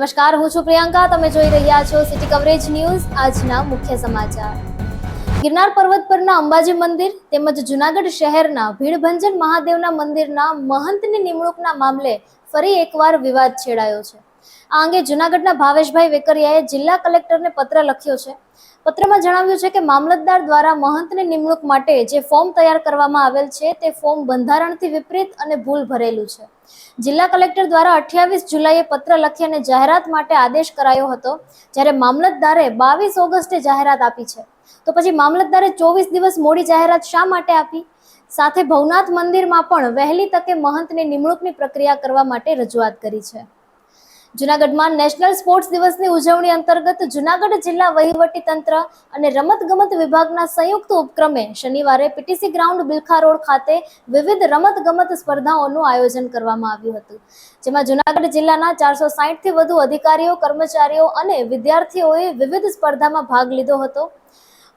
નમસ્કાર, હું છું પ્રિયંકા. તમે જોઈ રહ્યા છો સિટી કવરેજ ન્યૂઝ આજના મુખ્ય સમાચાર. ગિરનાર પર્વત પરના અંબાજી મંદિર તેમજ જુનાગઢ શહેરના ભીડભંજન મહાદેવના મંદિરના મહંતની નિમણૂકના મામલે ફરી એકવાર વિવાદ છેડાયો છે. આ અંગે જુનાગઢના ભાવેશભાઈ વેકરિયાએ જિલ્લા કલેક્ટરને પત્ર લખ્યો છે. પત્રમાં જણાવ્યું છે કે મામલતદાર દ્વારા મહંતની નિમણૂક માટે જે ફોર્મ તૈયાર કરવામાં આવેલ છે તે ફોર્મ બંધારણથી વિપરીત અને ભૂલ ભરેલું છે. જિલ્લા કલેક્ટર દ્વારા અઠ્યાવીસ જુલાઈએ પત્ર લખી અને જાહેરાત માટે આદેશ કરાયો હતો, જ્યારે મામલતદારે બાવીસ ઓગસ્ટે જાહેરાત આપી છે. તો પછી મામલતદારે ચોવીસ દિવસ મોડી જાહેરાત શા માટે આપી? સાથે ભવનાથ મંદિરમાં પણ વહેલી તકે મહંતની નિમણૂકની પ્રક્રિયા કરવા માટે રજૂઆત કરી છે. જુનાગઢમાં નેશનલ સ્પોર્ટ્સ દિવસની ઉજવણી અંતર્ગત જુનાગઢ જિલ્લા વહીવટી તંત્ર અને રમતગમત વિભાગના સંયુક્ત ઉપક્રમે શનિવારે પીટીસી ગ્રાઉન્ડ બિલખા રોડ ખાતે વિવિધ રમતગમત સ્પર્ધાઓનું આયોજન કરવામાં આવ્યું હતું. જેમાં જુનાગઢ જિલ્લાના ચારસો થી વધુ અધિકારીઓ, કર્મચારીઓ અને વિદ્યાર્થીઓએ વિવિધ સ્પર્ધામાં ભાગ લીધો હતો.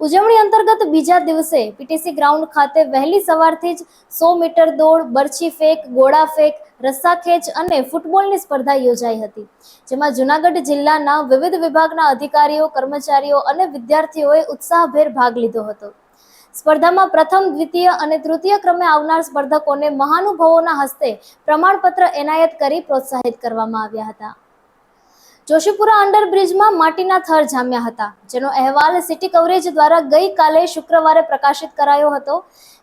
ઉજવણી અંતર્ગત બીજા દિવસે પીટીસી ગ્રાઉન્ડ ખાતે વહેલી સવારથી જ સો મીટર દોડ, બરછી ફેંક, ગોળા ફેંક, રસ્સા ખેંચ અને ફૂટબોલની સ્પર્ધા યોજાઈ હતી. જેમાં જુનાગઢ જિલ્લાના વિવિધ વિભાગના અધિકારીઓ, કર્મચારીઓ અને વિદ્યાર્થીઓએ ઉત્સાહભેર ભાગ લીધો હતો. સ્પર્ધામાં પ્રથમ, દ્વિતીય અને તૃતીય ક્રમે આવનાર સ્પર્ધકોને મહાનુભાવોના હસ્તે પ્રમાણપત્ર એનાયત કરી પ્રોત્સાહિત કરવામાં આવ્યા હતા. જોશીપુરા અંડરબ્રિજમાં માટીના થર જામ્યા હતા, જેનો અહેવાલ સિટી કવરેજ દ્વારા ગઈકાલે શુક્રવારે પ્રકાશિત કરાયો હતો.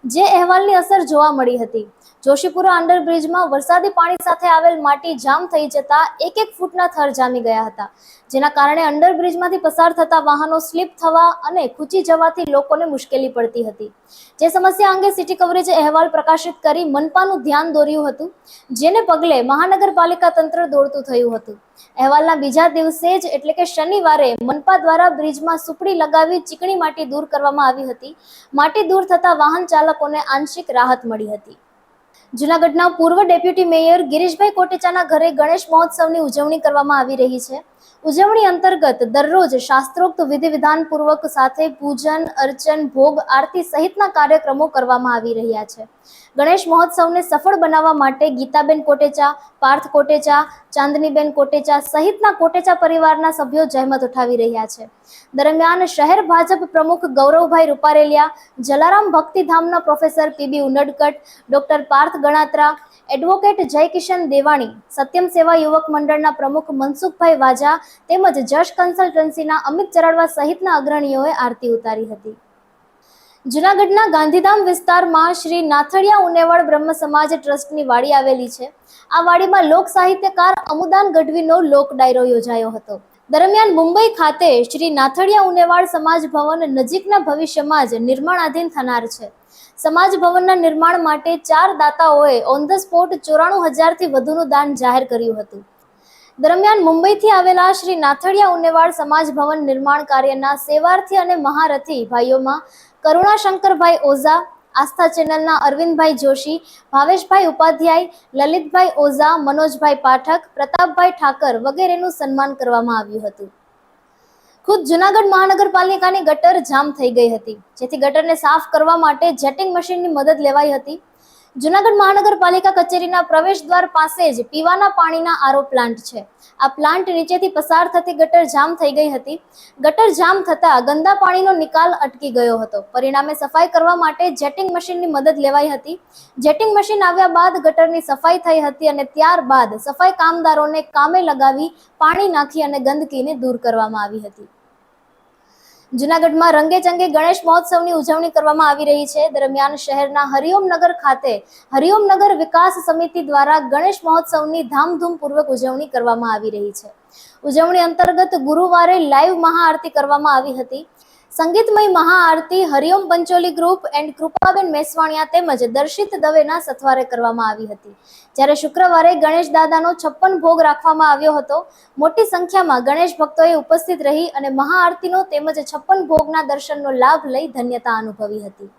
જે અહેવાલની અસર જોવા મળી હતી. જોશીપુરા અંડરબ્રિજમાં વરસાદી પાણી સાથે આવેલ માટી જામ થઈ જતા એક એક ફૂટના થર જામી ગયા હતા. જેના કારણે અંડરબ્રિજમાંથી પસાર થતા વાહનો સ્લીપ થવા અને ખૂંચી જવાથી લોકોને મુશ્કેલી પડતી હતી. જે સમસ્યા અંગે સિટી કવરેજે અહેવાલ પ્રકાશિત કરી મનપાનું ધ્યાન દોર્યું હતું, જેને પગલે મહાનગરપાલિકા તંત્ર દોડતું થયું હતું. અહેવાલના બીજા દિવસે જ એટલે કે શનિવારે મનપા દ્વારા બ્રિજમાં સુપડી લગાવી ચીકણી માટી દૂર કરવામાં આવી હતી. માટી દૂર થતા વાહન ચાલકોને આંશિક રાહત મળી હતી. જુનાગઢના પૂર્વ ડેપ્યુટી મેયર ગિરીશભાઈ કોટેચાના ઘરે ગણેશ મહોત્સવની ઉજવણી કરવામાં આવી રહી છે. ઉજવણી અંતર્ગત દરરોજ શાસ્ત્રોક્ત વિધિ પૂર્વક સાથે પૂજન, અર્ચન, ભોગ, આરતી સહિતના કાર્યક્રમો કરવામાં આવી રહ્યા છે. ગણેશ મહોત્સવને સફળ બનાવવા માટે ગીતાબેન કોટેચા, પાર્થ કોટેચા, ચાંદનીબેન કોટેચા સહિતના કોટેચા પરિવારના સભ્યો જહેમત ઉઠાવી રહ્યા છે. દરમિયાન શહેર ભાજપ પ્રમુખ Gauravbhai Rupareliya, Jalaram ભક્તિધામના professor P B Unadkat, doctor Parth Ganatra, advocate Jaykishan Devani, Satyam Seva Yuvak મંડળના પ્રમુખ મનસુખભાઈ વાજા તેમજ જશ કન્સલ્ટન્સીના અમિત ચરાડવા સહિતના અગ્રણીઓએ આરતી ઉતારી હતી. જુનાગઢના ગાંધીધામ વિસ્તારમાં શ્રી નાથડિયા ઉનેવાડ બ્રહ્મ સમાજ ટ્રસ્ટની વાડી આવેલી છે. આ વાડીમાં લોક સાહિત્યકાર અમુદાન ગઢવીનો લોક ડાયરો યોજાયો હતો. દરમિયાન મુંબઈ ખાતે શ્રી નાથડિયા ઉનેવાડ સમાજ ભવન નજીકના ભવિષ્યમાં જ નિર્માણાધીન થનાર છે. સમાજ ભવનના નિર્માણ માટે ચાર દાતાઓએ ઓન ધ સ્પોટ ચોરાણું હજારથી વધુનું દાન જાહેર કર્યું હતું. દરમિયાન મુંબઈથી આવેલા શ્રી નાથડિયા ઉનેવાડ સમાજ ભવન નિર્માણ કાર્યના સેવાર્થી અને મહારથી ભાઈઓમાં કરુણાશંકરભાઈ ઓઝા આસ્થા ચેનલના અરવિંદભાઈ જોશી, ભાવેશભાઈ ઉપાધ્યાય, લલિતભાઈ ઓઝા, મનોજભાઈ પાઠક, પ્રતાપભાઈ ઠાકર વગેરેનું સન્માન કરવામાં આવ્યું હતું. ખુદ જુનાગઢ મહાનગરપાલિકાની ગટર જામ થઈ ગઈ હતી, જેથી ગટરને સાફ કરવા માટે જેટિંગ મશીનની મદદ લેવાઈ હતી. જુનાગઢ મહાનગરપાલિકા કચેરીના પ્રવેશ દ્વાર પાસે જ પીવાના પાણીના આરો પ્લાન્ટ છે. આ પ્લાન્ટ નીચેથી પસાર થતી ગટર જામ થઈ ગઈ હતી. ગટર જામ થતા ગંદા પાણીનો નિકાલ અટકી ગયો હતો. પરિણામે સફાઈ કરવા માટે જેટિંગ મશીનની મદદ લેવાઈ હતી. જેટિંગ મશીન આવ્યા બાદ ગટરની સફાઈ થઈ હતી અને ત્યારબાદ સફાઈ કામદારોને કામે લગાવી પાણી નાખી અને ગંદકીને દૂર કરવામાં આવી હતી. જુનાગઢમાં રંગે ચંગે ગણેશ મહોત્સવની ઉજવણી કરવામાં આવી રહી છે. દરમિયાન શહેરના હરિઓમ નગર ખાતે હરિઓમ નગર વિકાસ સમિતિ દ્વારા ગણેશ મહોત્સવની ધામધૂમપૂર્વક ઉજવણી કરવામાં આવી રહી છે. ઉજવણી અંતર્ગત ગુરુવારે લાઈવ મહાઆરતી કરવામાં આવી હતી. સંગીતમય મહાઆરતી હરિઓમ પંચોલી ગ્રુપ એન્ડ કૃપાબેન મેસવાણિયા તેમજ દર્શિત દવેના સથવારે કરવામાં આવી હતી. જ્યારે શુક્રવારે ગણેશ દાદાનો છપ્પન ભોગ રાખવામાં આવ્યો હતો, મોટી સંખ્યામાં ગણેશ ભક્તોએ ઉપસ્થિત રહી અને મહાઆરતીનો તેમજ છપ્પન ભોગના દર્શનનો લાભ લઈ ધન્યતા અનુભવી હતી.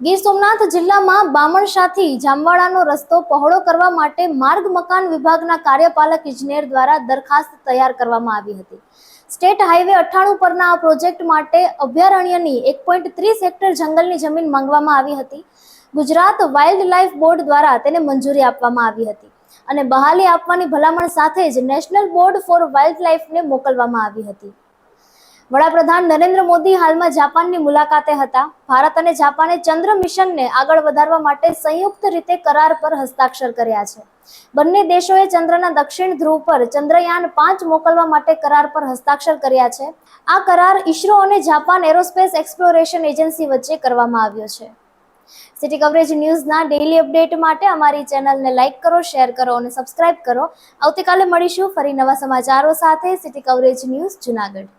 ગીર સોમનાથ જિલ્લામાં બામણશાથી જામવાડાનો રસ્તો પહોળો કરવા માટે માર્ગ મકાન વિભાગના કાર્યપાલક ઇજનેર દ્વારા દરખાસ્ત તૈયાર કરવામાં આવી હતી. સ્ટેટ હાઈવે અઠ્ઠાણું પરના આ પ્રોજેક્ટ માટે અભયારણ્યની એક પોઈન્ટ ત્રીસ હેક્ટર જંગલની જમીન માંગવામાં આવી હતી. ગુજરાત વાઇલ્ડ લાઇફ બોર્ડ દ્વારા તેને મંજૂરી આપવામાં આવી હતી અને બહાલી આપવાની ભલામણ સાથે જ નેશનલ બોર્ડ ફોર વાઇલ્ડ લાઇફને મોકલવામાં આવી હતી. વડાપ્રધાન નરેન્દ્ર મોદી હાલમાં જાપાનની મુલાકાતે હતા. ભારત અને જાપાને ચંદ્ર મિશનને આગળ વધારવા માટે સંયુક્ત રીતે કરાર પર હસ્તાક્ષર કર્યા છે. બંને દેશોએ ચંદ્રના દક્ષિણ ધ્રુવ પર ચંદ્રયાન પાંચ મોકલવા માટે કરાર પર હસ્તાક્ષર કર્યા છે. આ કરાર ઈસરો અને જાપાન એરોસ્પેસ એક્સપ્લોરેશન એજન્સી વચ્ચે કરવામાં આવ્યો છે. સિટી કવરેજ ન્યૂઝના ડેઇલી અપડેટ માટે અમારી ચેનલને લાઇક કરો, શેર કરો અને સબસ્ક્રાઇબ કરો. આવતીકાલે મળીશું ફરી નવા સમાચારો સાથે. City coverage news Junagadh.